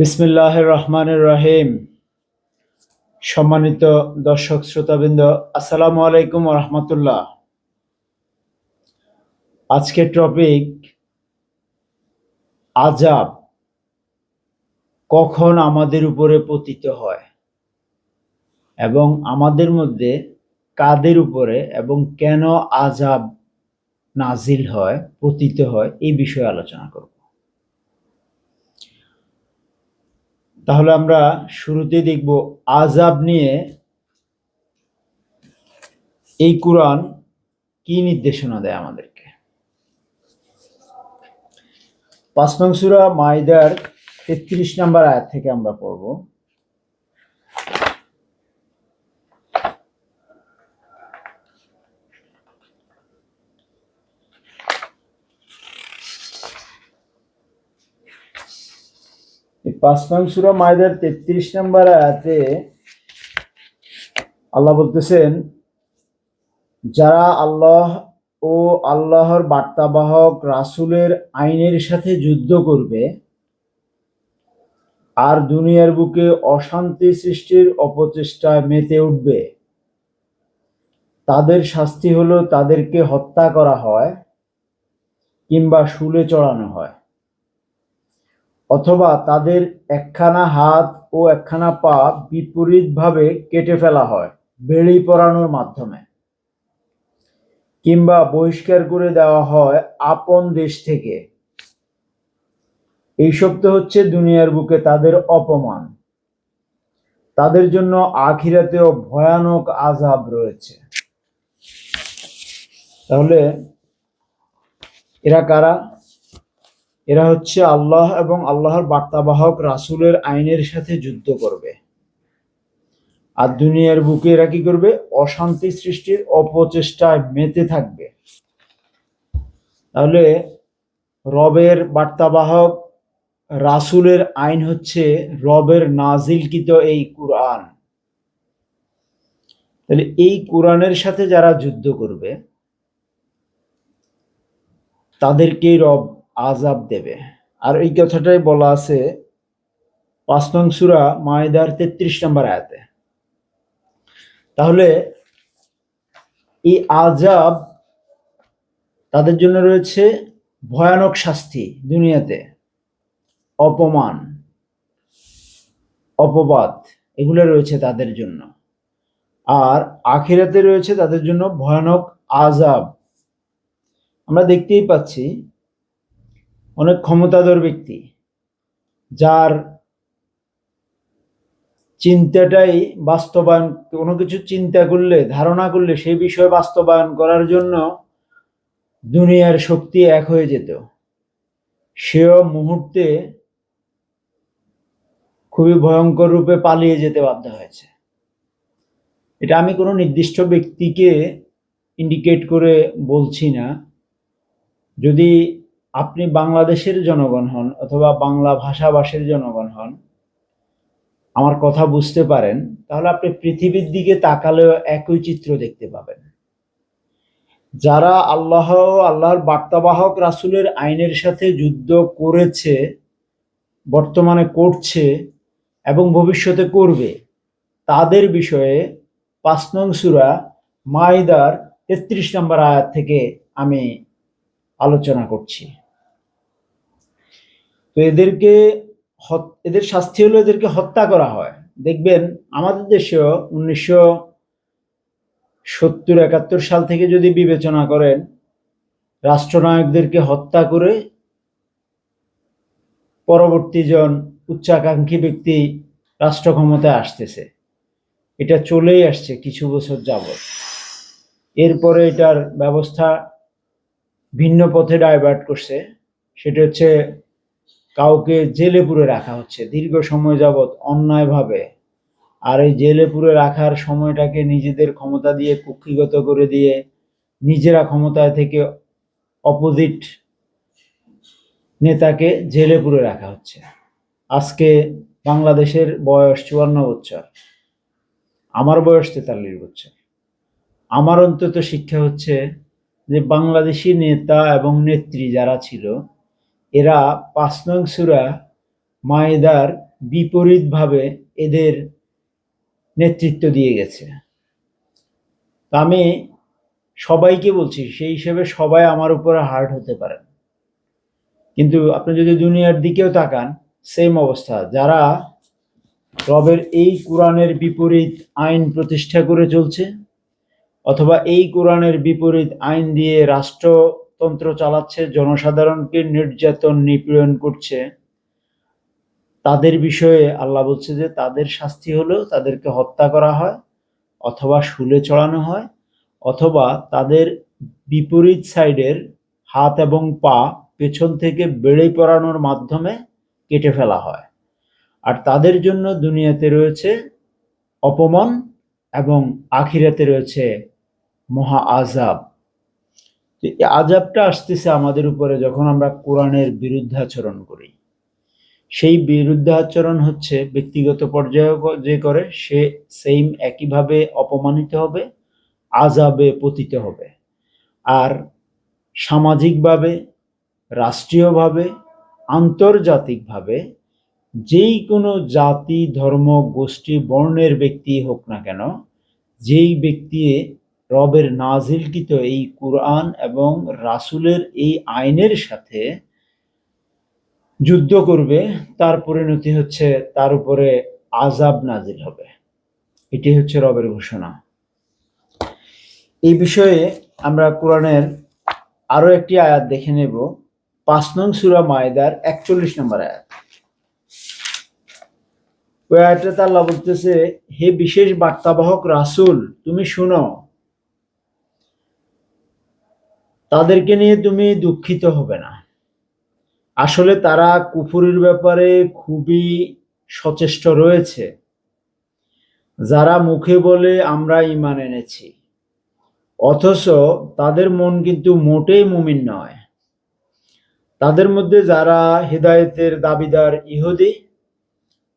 বিসমিল্লাহ রহমানুর রহিম। সম্মানিত দর্শক শ্রোতাবৃন্দ, আসসালামু আলাইকুম রহমতুল্লাহ আজকের টপিক আজাব কখন আমাদের উপরে পতিত হয় এবং আমাদের মধ্যে কাদের উপরে এবং কেন আজাব নাজিল হয়, পতিত হয়, এই বিষয়ে আলোচনা করব। তাহলে আমরা শুরুতে দেখব আজাব নিয়ে এই কোরআন কি নির্দেশনা দেয় আমাদেরকে। পাঁচ নং সুরা মাইদার তেত্রিশ নাম্বার আয়াত থেকে আমরা পড়ব। পাঁচ নং সুরা মায়দার তেত্রিশ নম্বর আয়াতে আল্লাহ বলতেছেন, যারা আল্লাহ ও আল্লাহর বার্তাবাহক রাসূলের আইনের সাথে যুদ্ধ করবে আর দুনিয়ার বুকে অশান্তি সৃষ্টির অপচেষ্টায় মেতে উঠবে, তাদের শাস্তি হলো তাদেরকে হত্যা করা হয় কিংবা শুলে চড়ানো হয়। অথবা তাদের একখানা হাত ও একখানা পা বিপরীতভাবে কেটে ফেলা হয় বেড়ি পরানোর মাধ্যমে। কিংবা বহিষ্কার করে দেওয়া হয় আপন দেশ থেকে। এইসব তো হচ্ছে দুনিয়ার বুকে তাদের অপমান। তাদের জন্য আখিরাতেও ভয়ানক আজাব রয়েছে। তাহলে এরা কারা? এরা হচ্ছে আল্লাহ এবং আল্লাহর বার্তাবাহক রাসুলের আইনের সাথে যুদ্ধ করবে। আর দুনিয়ার বুকে এরা কি করবে? অশান্তি সৃষ্টির অপচেষ্টায় মেতে থাকবে। তাহলে রবের বার্তাবাহক রাসূলের আইন হচ্ছে রবের নাজিলকৃত এই কুরআন। তাহলে এই কোরআনের সাথে যারা যুদ্ধ করবে, তাদেরকেই রব আজাব দেবে। আর এই কথাটাই বলা আছে পাঁচ নং সুরা মায়দার তেত্রিশ নম্বর আয়াতে। তাহলে এই আজাব তাদের জন্য রয়েছে ভয়ানক শাস্তি দুনিয়াতে। অপমান, অপবাদ, এগুলো রয়েছে তাদের জন্য। আর আখিরাতে রয়েছে তাদের জন্য ভয়ানক আজাব আমরা দেখতেই পাচ্ছি অনেক ক্ষমতাধর ব্যক্তি, যার চিন্তাটাই বাস্তবায়ন, কোনো কিছু চিন্তা করলে, ধারণা করলে, সেই বিষয় বাস্তবায়ন করার জন্য দুনিয়ার শক্তি এক হয়ে যেত। সেও মুহূর্তে খুবই ভয়ঙ্কর রূপে পালিয়ে যেতে বাধ্য হয়েছে। এটা আমি কোনো নির্দিষ্ট ব্যক্তিকে ইন্ডিকেট করে বলছি না। যদি আপনি বাংলাদেশের জনগণ হন অথবা বাংলা ভাষাভাষীর জনগণ হন, আমার কথা বুঝতে পারেন, তাহলে আপনি পৃথিবীর দিকে তাকালেও একই চিত্র দেখতে পাবেন। যারা আল্লাহ, আল্লাহর বার্তাবাহক রাসুলের আইনের সাথে যুদ্ধ করেছে, বর্তমানে করছে এবং ভবিষ্যতে করবে, তাদের বিষয়ে পাঁচ নং সুরা মাইদার তেত্রিশ নম্বর আয়াত থেকে আমি আলোচনা করছি। তো এদেরকে এদের শাস্তি হলো এদেরকে হত্যা করা হয়। দেখবেন আমাদের দেশেও উনিশশো সত্তর একাত্তর সাল থেকে যদি বিবেচনা করেন, রাষ্ট্রনায়কদেরকে হত্যা করে পরবর্তী জন উচ্চাকাঙ্ক্ষী ব্যক্তি রাষ্ট্র ক্ষমতায় আসতেছে। এটা চলেই আসছে কিছু বছর যাবত এরপরে এটার ব্যবস্থা ভিন্ন পথে ডাইভার্ট করছে। সেটা হচ্ছে কাউকে জেলে পুরে রাখা হচ্ছে। দীর্ঘ সময় যাবৎ অন্যায়ভাবে। আর এই জেলে পুরে রাখার সময়টাকে নিজেদের ক্ষমতা দিয়ে কুক্ষিগত করে দিয়ে নিজেরা ক্ষমতায় থেকে অপোজিট নেতাকে জেলে পুরে রাখা হচ্ছে। আজকে বাংলাদেশের বয়স চুয়ান্ন বছর। আমার বয়স তেতাল্লিশ বছর। আমার অন্তত শিক্ষা হচ্ছে যে বাংলাদেশি নেতা এবং নেত্রী যারা ছিল এরা পাঁচ নং সুরা মায়েদার বিপরীতভাবে এদের নেতৃত্ব দিয়ে গেছে। আমি সবাইকে বলছি, সেই হিসেবে সবাই আমার উপরে হার্ড হতে পারেন কিন্তু আপনি যদি দুনিয়ার দিকেও তাকান, সেম অবস্থা। যারা রবের এই কোরআনের বিপরীত আইন প্রতিষ্ঠা করে চলছে, অথবা এই কোরআনের বিপরীত আইন দিয়ে রাষ্ট্রতন্ত্র চালাচ্ছে, জনসাধারণকে নির্যাতন, নিপীড়ন করছে। তাদের বিষয়ে আল্লাহ বলছে যে তাদের শাস্তি হলো তাদেরকে হত্যা করা হয় অথবা শুলে চড়ানো হয় অথবা তাদের বিপরীত সাইডের হাত এবং পা পেছন থেকে বেড়ে পড়ানোর মাধ্যমে কেটে ফেলা হয়। আর তাদের জন্য দুনিয়াতে রয়েছে অপমান এবং আখিরাতে রয়েছে মহা আজাব তো আজাবটা আসতেছে আমাদের উপরে যখন আমরা কোরআনের বিরুদ্ধাচরণ করি। সেই বিরুদ্ধাচরণ হচ্ছে ব্যক্তিগত পর্যায়ে যে করে সে সেম একইভাবে অপমানিত হবে আজাবে পতিত হবে। আর সামাজিকভাবে, রাষ্ট্রীয়ভাবে, আন্তর্জাতিকভাবে যেই কোনো জাতি, ধর্ম, গোষ্ঠী, বর্ণের ব্যক্তি হোক না কেন, যেই ব্যক্তি রবের নাজিলকৃত এই কোরআন এবং রাসূলের এই আইনের সাথে যুদ্ধ করবে, তার পরিণতি হচ্ছে তার উপরে আজাব নাজিল হবে। এটি হচ্ছে রবের ঘোষণা। এই বিষয়ে আমরা কোরআনের আরও একটি আয়াত দেখে নেব। পাঁচ নং সুরা মায়দার একচল্লিশ নম্বর আয়াত। ওই আয়াতটাতে আল্লাহ বলতেছে, হে বিশেষ বার্তাবাহক রাসূল, তুমি শুনো তাদেরকে নিয়ে তুমি দুঃখিত হবে না। আসলে তারা কুফুরির ব্যাপারে খুবই সচেষ্ট রয়েছে। যারা মুখে বলে আমরা ইমান এনেছি, অথচ তাদের মন কিন্তু মোটেই মুমিন নয়। তাদের মধ্যে যারা হেদায়েতের দাবিদার ইহুদি,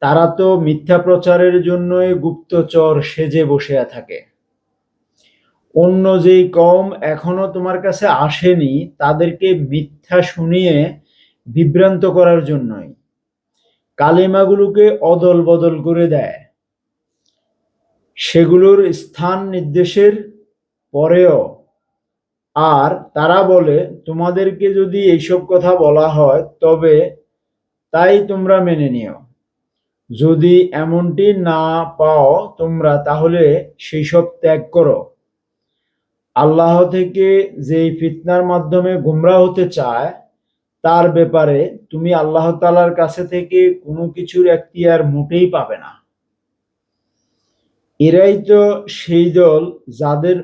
তারা তো মিথ্যা প্রচারের জন্যই গুপ্তচর সেজে বসে থাকে। অন্য যেই কম এখনও তোমার কাছে আসেনি, তাদেরকে মিথ্যা শুনিয়ে বিভ্রান্ত করার জন্যই। কালিমাগুলোকে অদল বদল করে দেয়। সেগুলোর স্থান নির্দেশের পরেও আর তারা বলে, তোমাদেরকে যদি এইসব কথা বলা হয়, তবে তাই তোমরা মেনে নিও। যদি এমনটি না পাও তোমরা তাহলে সেই সব ত্যাগ করো। আল্লাহ থেকে যেই ফিতনার মাধ্যমে গুমরা হতে চায়, তার ব্যাপারে তুমি আল্লাহ তালার কাছে থেকে কোনো কিছুর এখতিয়ার মোটেই পাবে না। এরাই তো সেই দল যাদের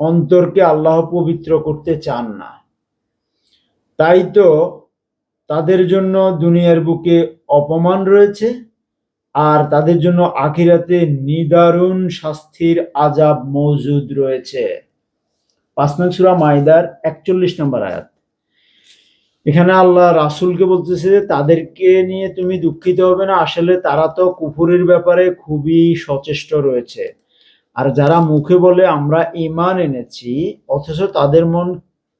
অন্তরকে আল্লাহ পবিত্র করতে চান না। তাই তো তাদের জন্য দুনিয়ার বুকে অপমান রয়েছে আর তাদের জন্য আখিরাতে নিদারুণ শাস্তির আজাব মজুদ রয়েছে। পাঁচ নং সুরা মাইদার একচল্লিশ নম্বর আয়াত। এখানে আল্লাহ রাসুলকে বলতেছে যে, তাদেরকে নিয়ে তুমি দুঃখিত হবে না, আসলে তারা তো কুফুরের ব্যাপারে খুবই সচেষ্ট রয়েছে। আর যারা মুখে বলে, আমরা ইমান এনেছি অথচ তাদের মন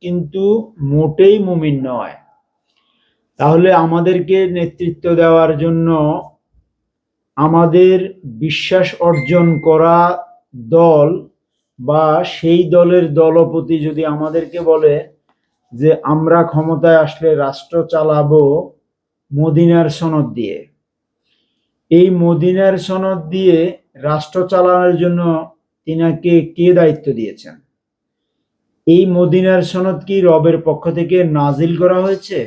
কিন্তু মোটেই মুমিন নয়। তাহলে আমাদেরকে নেতৃত্ব দেওয়ার জন্য আমাদের বিশ্বাস অর্জন করা দল বা সেই দলের দলপতি যদি আমাদেরকে বলে যে আমরা ক্ষমতায় আসলে রাষ্ট্র চালাবো মদিনার সনদ দিয়ে, এই মদিনার সনদ দিয়ে রাষ্ট্র চালানোর জন্য তিনাকে কে দায়িত্ব দিয়েছেন? এই মদিনার সনদ কি রবের পক্ষ থেকে নাজিল করা হয়েছে?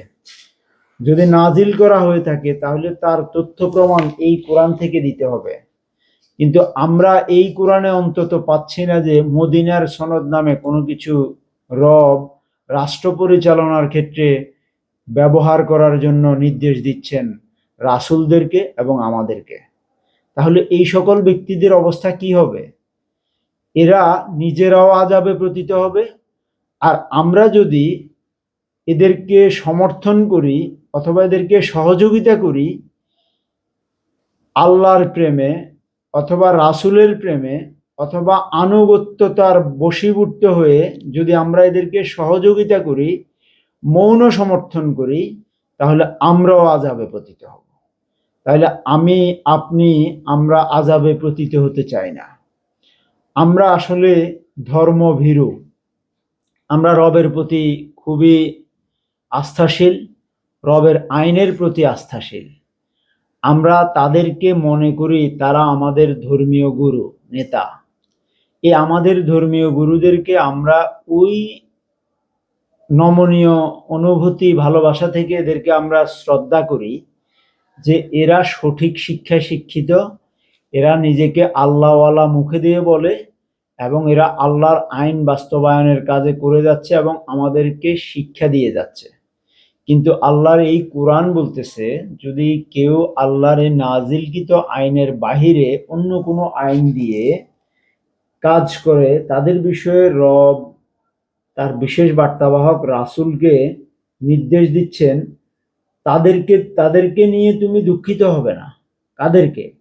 যদি নাজিল করা হয়ে থাকে, তাহলে তার তথ্য প্রমাণ এই কোরআন থেকে দিতে হবে। কিন্তু আমরা এই কোরআনে অন্তত পাচ্ছি না যে মদিনার সনদ নামে কোনো কিছু রব রাষ্ট্র পরিচালনার ক্ষেত্রে ব্যবহার করার জন্য নির্দেশ দিচ্ছেন রাসুলদেরকে এবং আমাদেরকে। তাহলে এই সকল ব্যক্তিদের অবস্থা কি হবে? এরা নিজেরাও আজাবে প্রতীত হবে? আর আমরা যদি এদেরকে সমর্থন করি অথবা এদেরকে সহযোগিতা করি, আল্লাহর প্রেমে অথবা রাসুলের প্রেমে অথবা আনুগত্যতার বশীভূত হয়ে যদি আমরা এদেরকে সহযোগিতা করি, মৌন সমর্থন করি, তাহলে আমরাও আজাবে পতিত হব। তাহলে আমি, আপনি, আমরা আজাবে প্রতীত হতে চাই না। আমরা আসলে ধর্মভীরু। আমরা রবের প্রতি খুবই আস্থাশীল, রবের আইনের প্রতি আস্থাশীল। আমরা তাদেরকে মনে করি তারা আমাদের ধর্মীয় গুরু, নেতা। এই আমাদের ধর্মীয় গুরুদেরকে আমরা ওই নমনীয় অনুভূতি, ভালোবাসা থেকে এদেরকে আমরা শ্রদ্ধা করি যে এরা সঠিক শিক্ষায় শিক্ষিত, এরা নিজেকে আল্লাহওয়ালা মুখে দিয়ে বলে এবং এরা আল্লাহর আইন বাস্তবায়নের কাজে করে যাচ্ছে এবং আমাদেরকে শিক্ষা দিয়ে যাচ্ছে। কিন্তু আল্লাহর এই কোরআন বলতেছে, যদি কেউ আল্লাহর নাজিলকৃত আইনের বাহিরে অন্য কোনো আইন দিয়ে কাজ করে, তাদের বিষয়ে রব, তার বিশেষ বার্তাবাহক রাসূলকে নির্দেশ দিচ্ছেন, তাদেরকে তাদেরকে নিয়ে তুমি দুঃখিত হবে না। কাদেরকে?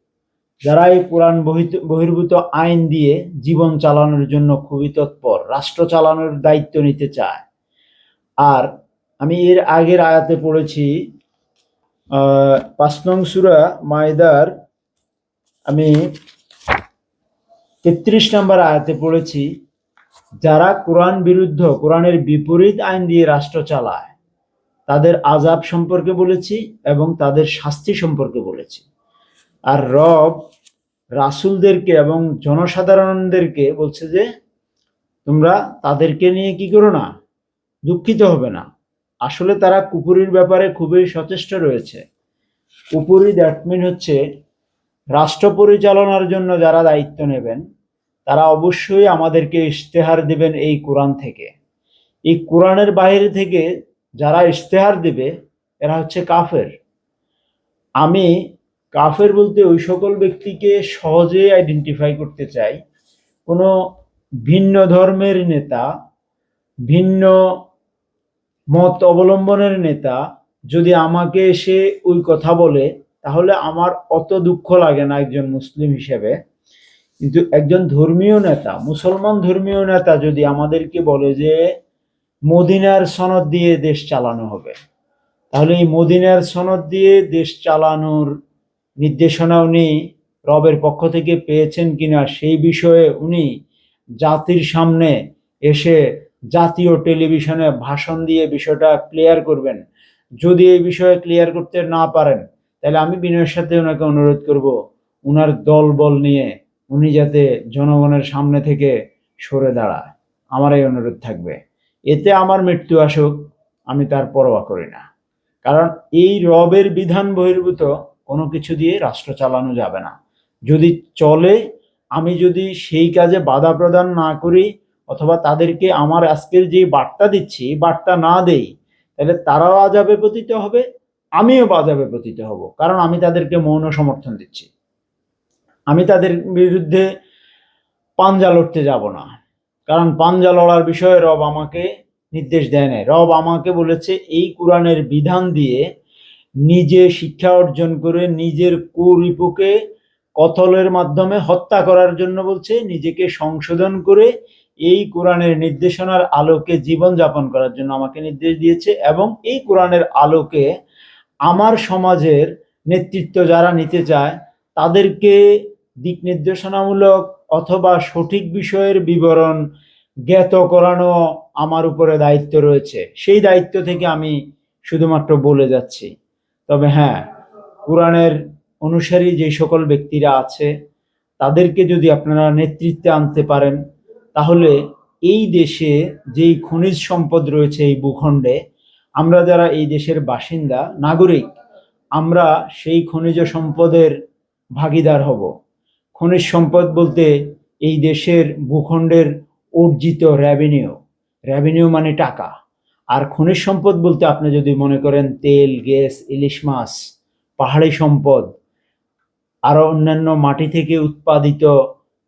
যারা এই কোরআন বহিত- বহির্ভূত আইন দিয়ে জীবন চালানোর জন্য খুবই তৎপর, রাষ্ট্র চালানোর দায়িত্ব নিতে চায়। আর আমি এর আগের আয়াতে পড়েছি পাঁচ নং সুরা মায়দার, আমি তেত্রিশ নম্বর আয়াতে পড়েছি, যারা কোরআন বিরুদ্ধ, কোরআনের বিপরীত আইন দিয়ে রাষ্ট্র চালায়, তাদের আজাব সম্পর্কে বলেছি এবং তাদের শাস্তি সম্পর্কে বলেছি। আর রব রাসুলদেরকে এবং জনসাধারণদেরকে বলছে যে, তোমরা তাদেরকে নিয়ে কি করো না, দুঃখিত হবে না। আসলে তারা কুপুরির ব্যাপারে খুবই সচেষ্ট রয়েছে। কুপুরি দ্যাট মিন হচ্ছে রাষ্ট্র পরিচালনার জন্য যারা দায়িত্ব নেবেন, তারা অবশ্যই আমাদেরকে ইশতেহার দিবেন এই কোরআন থেকে। এই কোরআনের বাইরে থেকে যারা ইশতেহার দিবে, এরা হচ্ছে কাফের। আমি কাফের বলতে ওই সকল ব্যক্তিকে সহজে আইডেন্টিফাই করতে চাই। কোনো ভিন্ন ধর্মের নেতা, ভিন্ন মত অবলম্বনের নেতা যদি আমাকে এসে ওই কথা বলে, তাহলে আমার অত দুঃখ লাগে না একজন মুসলিম হিসেবে। কিন্তু একজন ধর্মীয় নেতা, মুসলমান ধর্মীয় নেতা যদি আমাদেরকে বলে যে, মদিনার সনদ দিয়ে দেশ চালানো হবে, তাহলে এই মদিনার সনদ দিয়ে দেশ চালানোর নির্দেশনা উনি রবের পক্ষ থেকে পেয়েছেন কিনা সেই বিষয়ে উনি জাতির সামনে এসে জাতীয় টেলিভিশনে ভাষণ দিয়ে বিষয়টা ক্লিয়ার করবেন। যদি এই বিষয়ে ক্লিয়ার করতে না পারেন, তাহলে আমি বিনয়ের সাথে ওনাকে অনুরোধ করব, উনার দল বল নিয়ে উনি যাতে জনগণের সামনে থেকে সরে দাঁড়ায়। আমার এই অনুরোধ থাকবে। এতে আমার মৃত্যু আসুক, আমি তার পরোয়া করি না। কারণ এই রবের বিধান বহির্ভূত, কোনো কিছু দিয়ে রাষ্ট্র চালানো যাবে না। যদি চলে, আমি যদি সেই কাজে বাধা প্রদান না করি অথবা তাদেরকে আমার আজকের যে বার্তা দিচ্ছি, বার্তা না দেই, তাহলে তারাও আজাবে পতিত হবে, আমিও বাজাবে পতিত হব। কারণ আমি তাদেরকে মৌন সমর্থন দিচ্ছি। আমি তাদের বিরুদ্ধে পাঞ্জা লড়তে যাব না। কারণ পাঞ্জা লড়ার বিষয়ে রব আমাকে নির্দেশ দেয় নাই। রব আমাকে বলেছে, এই কোরআনের বিধান দিয়ে নিজে শিক্ষা অর্জন করে নিজের কুরিপুকে কথলের মাধ্যমে হত্যা করার জন্য বলছে, নিজেকে সংশোধন করে এই কোরআনের নির্দেশনার আলোকে জীবন যাপন করার জন্য আমাকে নির্দেশ দিয়েছে এবং এই কোরআনের আলোকে আমার সমাজের নেতৃত্ব যারা নিতে চায়, তাদেরকে দিক নির্দেশনামূলক অথবা সঠিক বিষয়ের বিবরণ জ্ঞাত করানো আমার উপরে দায়িত্ব রয়েছে। সেই দায়িত্ব থেকে আমি শুধুমাত্র বলে যাচ্ছি। তবে হ্যাঁ কোরআনের অনুসারী যে সকল ব্যক্তিরা আছে, তাদেরকে যদি আপনারা নেতৃত্বে আনতে পারেন তাহলে এই দেশে যেই খনিজ সম্পদ রয়েছে এই ভূখণ্ডে, আমরা যারা এই দেশের বাসিন্দা, নাগরিক, আমরা সেই খনিজ সম্পদের ভাগিদার হব। খনিজ সম্পদ বলতে এই দেশের ভূখণ্ডের অর্জিত রেভিনিউ রেভিনিউ মানে টাকা। আর খনিজ সম্পদ বলতে আপনি যদি মনে করেন তেল, গ্যাস, ইলিশ মাছ, পাহাড়ি সম্পদ, আরও অন্যান্য মাটি থেকে উৎপাদিত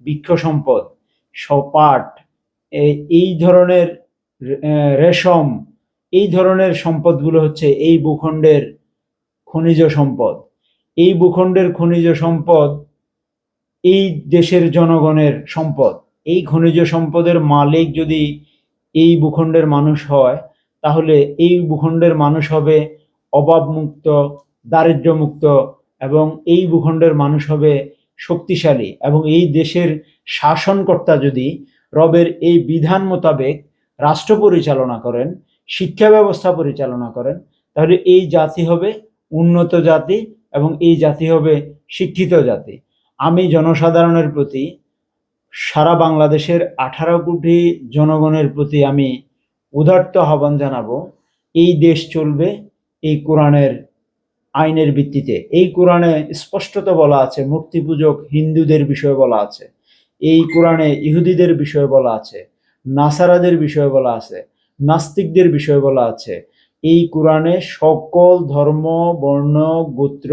বৃক্ষ সম্পদ সপাট, এই ধরনের রেশম, এই ধরনের সম্পদগুলো হচ্ছে এই ভূখণ্ডের খনিজ সম্পদ। এই ভূখণ্ডের খনিজ সম্পদ এই দেশের জনগণের সম্পদ। এই খনিজ সম্পদের মালিক যদি এই ভূখণ্ডের মানুষ হয়, তাহলে এই ভূখণ্ডের মানুষ হবে অভাবমুক্ত, দারিদ্র্যমুক্ত এবং এই ভূখণ্ডের মানুষ হবে শক্তিশালী এবং এই দেশের শাসনকর্তা যদি রবের এই বিধান মোতাবেক রাষ্ট্র পরিচালনা করেন, শিক্ষা ব্যবস্থা পরিচালনা করেন, তাহলে এই জাতি হবে উন্নত জাতি এবং এই জাতি হবে শিক্ষিত জাতি। আমি জনসাধারণের প্রতি, সারা বাংলাদেশের আঠারো কোটি জনগণের প্রতি আমি উদার্ত আহ্বান জানাব, এই দেশ চলবে, এই কোরআনের আইনের ভিত্তিতে। এই কোরআনে স্পষ্টত বলা আছে মূর্তি পূজক হিন্দুদের বিষয়ে বলা আছে, এই কোরআনে ইহুদিদের বিষয়ে বলা আছে, নাসারাদের বিষয়ে বলা আছে, নাস্তিকদের বিষয়ে বলা আছে। এই কোরআনে সকল ধর্ম, বর্ণ, গোত্র,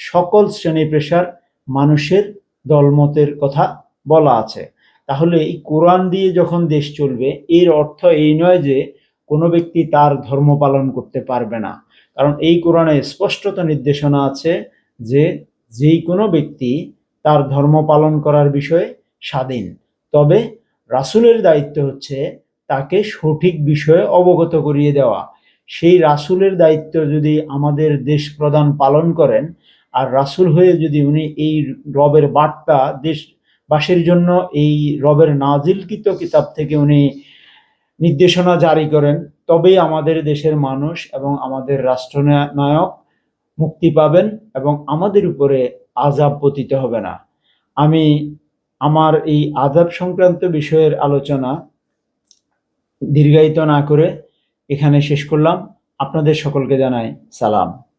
সকল শ্রেণি পেশার মানুষের দলমতের কথা বলা আছে। তাহলে এই কোরআন দিয়ে যখন দেশ চলবে, এর অর্থ এই নয় যে কোনো ব্যক্তি তার ধর্ম পালন করতে পারবে না। কারণ এই কোরআনে স্পষ্টত নির্দেশনা আছে যে যেই কোনো ব্যক্তি তার ধর্ম পালন করার বিষয়ে স্বাধীন। তবে রাসূলের দায়িত্ব হচ্ছে তাকে সঠিক বিষয়ে অবগত করিয়ে দেওয়া। সেই রাসূলের দায়িত্ব যদি আমাদের দেশ প্রধান পালন করেন, আর রাসূল হয়ে যদি উনি এই রবের বার্তা দেশবাসীর জন্য এই রবের নাজিলকৃত কিতাব থেকে উনি নির্দেশনা জারি করেন তবেই আমাদের দেশের মানুষ এবং আমাদের রাষ্ট্রনায়ক মুক্তি পাবেন এবং আমাদের উপরে আজাব পতিত হবে না। আমি আমার এই আজাব সংক্রান্ত বিষয়ের আলোচনা দীর্ঘায়িত না করে এখানে শেষ করলাম। আপনাদের সকলকে জানাই সালাম।